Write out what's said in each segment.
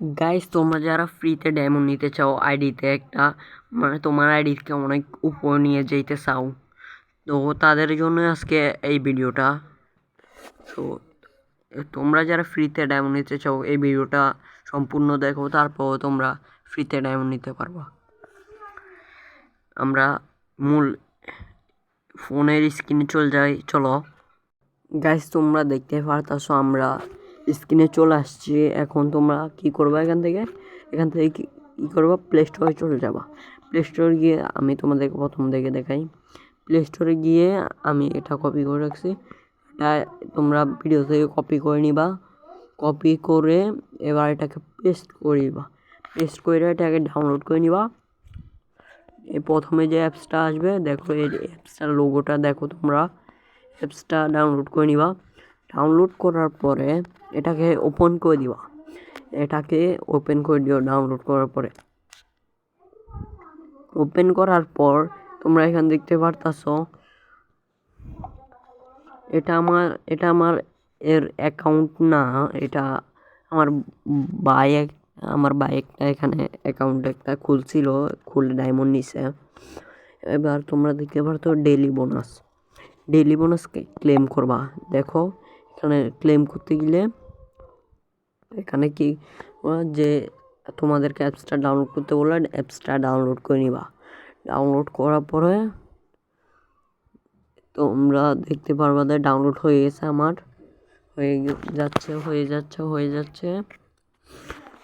Guys তোমরা যারা ফ্রিতে ডায়মন্ড নিতে চাও আইডিতে একটা মানে তোমার আইডিকে অনেক উপর নিয়ে যেতে চাও, তো তাদের জন্য আজকে এই ভিডিওটা তো, তোমরা যারা ফ্রিতে ডায়মন্ড নিতে চাও, এই ভিডিওটা সম্পূর্ণ দেখো তারপর তোমরা ফ্রিতে ডায়মন্ড নিতে পারবা। আমরা মূল ফোনের স্ক্রিনে চলে যাই, চলো। গাইস তোমরা দেখতে পারতাছো আমরা স্ক্রিনে চলে আসছি। এখন তোমরা কি করবা এখান থেকে? এখান থেকে কি করবা? প্লে স্টোরে চলে যাবা। প্লে স্টোরে গিয়ে আমি তোমাদেরকে প্রথম থেকে দেখাই। প্লে স্টোরে গিয়ে আমি এটা কপি করে রাখছি। এটা তোমরা ভিডিও থেকে কপি করে নিবা। কপি করে এবার এটাকে পেস্ট করে নিবা। পেস্ট করে এটাকে ডাউনলোড করে নিবা। এই প্রথমে যে অ্যাপসটা আসবে, দেখো এই অ্যাপসটার লোগোটা দেখো তোমরা। অ্যাপসটা ডাউনলোড করে নিবা। ডাউনলোড করার পরে এটাকে ওপেন করে দিবা। এটাকে ওপেন করে দিও ডাউনলোড করার পরে। ওপেন করার পর তোমরা এখানে দেখতে পারতাছো, এটা আমার এটা আমার এর অ্যাকাউন্ট না, এটা আমার এক, আমার ভাই একটা এখানে অ্যাকাউন্ট একটা খুলছিল, খুলে ডায়মন্ড নিছে। এবার তোমরা দেখতে পারতো ডেলি বোনাস ডেলি বোনাসকে ক্লেম করবা। দেখো এখানে ক্লেম করতে গেলে এখানে কি যে তোমাদেরকে অ্যাপসটা ডাউনলোড করতে বললে অ্যাপসটা ডাউনলোড করে নিবা। ডাউনলোড করার পরে তোমরা দেখতে পারবা যে ডাউনলোড হয়ে গেছে আমার। হয়ে যাচ্ছে হয়ে যাচ্ছে হয়ে যাচ্ছে।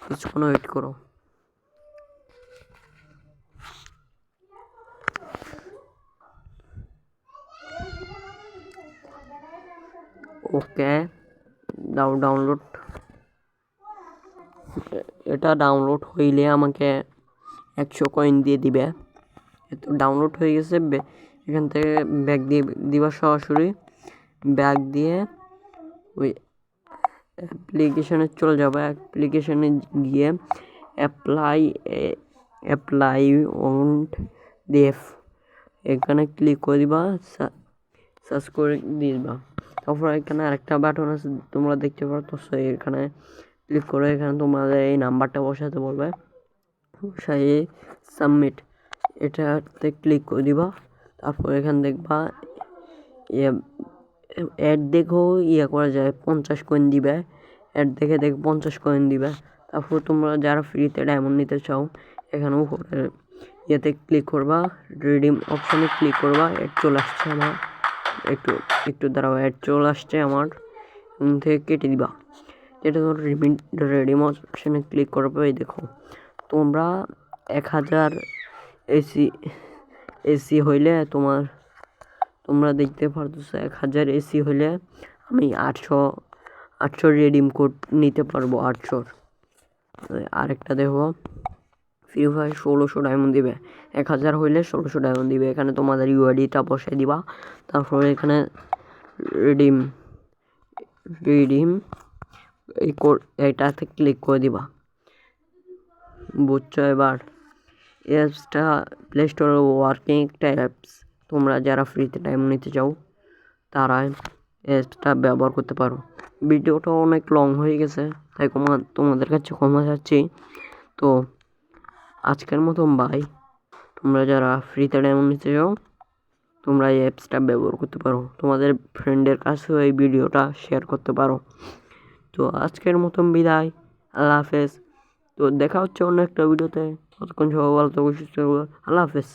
কিছুক্ষণ ওয়েট করো। ওকে, দাও ডাউনলোড এটা ডাউনলোড হইলে আমাকে একশো কয়েন দিয়ে দিবে। তো ডাউনলোড হয়ে গেছে এখান থেকে ব্যাগ দিয়ে দিবা সরাসরি। ব্যাগ দিয়ে ওই অ্যাপ্লিকেশনে চলে যাবে। অ্যাপ্লিকেশনে গিয়ে অ্যাপ্লাই অ্যাপ্লাই ওন্ট দেফ এখানে ক্লিক করে দিবা সার্চ করে দিবা। তারপর এখানে আরেকটা বাটন আছে, তোমরা দেখতে পারতো এখানে ক্লিক করে এখানে তোমাদের এই নাম্বারটা বসাতে বলবে। বসাই সাবমিট এটাতে ক্লিক করে দিবা। তারপর এখানে দেখবা অ্যাড দেখেও ইয়ে করা যায়, পঞ্চাশ কয়েন দিবে। অ্যাড দেখে দেখে পঞ্চাশ কয়েন দিবে। তারপর তোমরা যারা ফ্রিতে ডায়মন্ড নিতে চাও এখানেও ইয়েতে ক্লিক করবা রিডিম অপশানে ক্লিক করবা অ্যাড চলে আসছে আমার। একটু একটু দাঁড়াও অ্যাড চলে আসছে আমার। থেকে কেটে দিবা। এটা ধরো রেডিম অপশানে ক্লিক করার পরে দেখো, তোমরা এক হাজার এসি এসি হইলে তোমার, তোমরা দেখতে পারতেছো এক হাজার এসি হইলে আমি আটশো আটশো রেডিম কোড নিতে পারব, আটশোর। আরেকটা দেখো। ফ্রি ফায়ার ষোলোশো ডায়মন্ড দিবে। এক হাজার হইলে ষোলোশো ডায়মন্ড দিবে। এখানে তোমাদের ইউআইডিটা বসাই দিবা। তারপরে এখানে রিডিম রিডিম এই এটাতে ক্লিক করে দিবা। বুঝছ এবার? অ্যাপসটা প্লে স্টোরে ওয়ার্কিং একটা অ্যাপস তোমরা যারা ফ্রিতে টাইম নিতে চাও, তারা অ্যাপসটা ব্যবহার করতে পারো। ভিডিওটা অনেক লং হয়ে গেছে, তাই তোমাদের কাছে ক্ষমা চাচ্ছি। তো আজকের মতন বাই। তোমরা যারা ফ্রিতে ডায়মন্ড নিতে চাও তোমরা এই অ্যাপসটা ব্যবহার করতে পারো। তোমাদের ফ্রেন্ডের কাছেও এই ভিডিওটা শেয়ার করতে পারো। তো আজকের মতন বিদায়। আল্লাহ হাফেজ। তো দেখা হচ্ছে অন্য একটা ভিডিওতে ততক্ষণ সবাই ভালো থাকো, সুস্থ আল্লাহ হাফেজ।